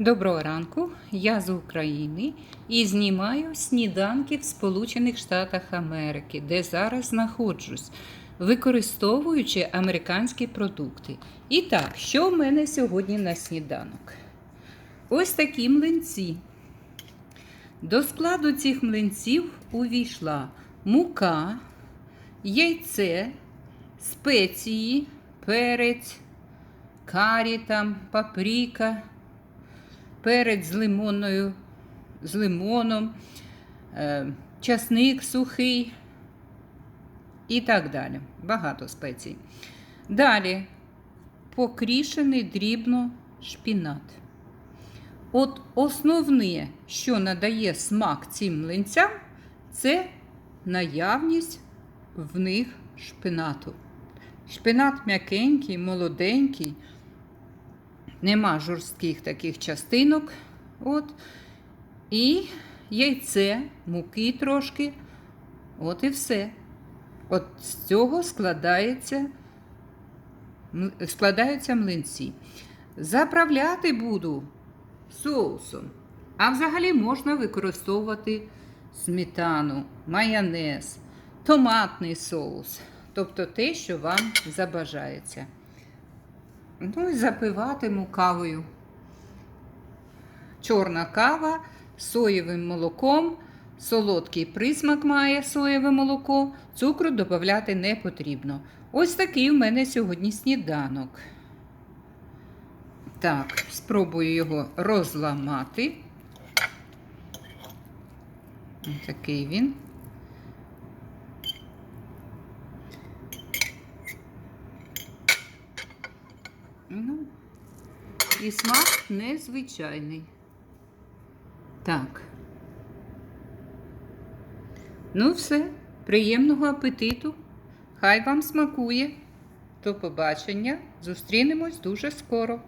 Доброго ранку, я з України і знімаю сніданки в Сполучених Штатах Америки, де зараз знаходжусь, використовуючи американські продукти. І так, що в мене сьогодні на сніданок? Ось такі млинці. До складу цих млинців увійшла мука, яйце, спеції, перець, карі там, паприка перець з лимонною, з лимоном, е, часник сухий і так далі. Багато спецій. Далі покрішений дрібно шпінат. От основне, що надає смак цим млинцям, це наявність в них шпинату. Шпинат м'якенький, молоденький. Нема жорстких таких частинок. От. І яйце, муки трошки. От і все. От з цього складається, складаються млинці. Заправляти буду соусом. А взагалі можна використовувати сметану, майонез, томатний соус. Тобто те, що вам забажається. Ну і запиватиму кавою. Чорна кава з соєвим молоком. Солодкий присмак має соєве молоко. Цукру додати не потрібно. Ось такий в мене сьогодні сніданок. Так, спробую його розламати. Ось Такий він. Ну, і смак незвичайний. Так. Ну, все. Приємного апетиту. Хай вам смакує. До побачення. Зустрінемось дуже скоро.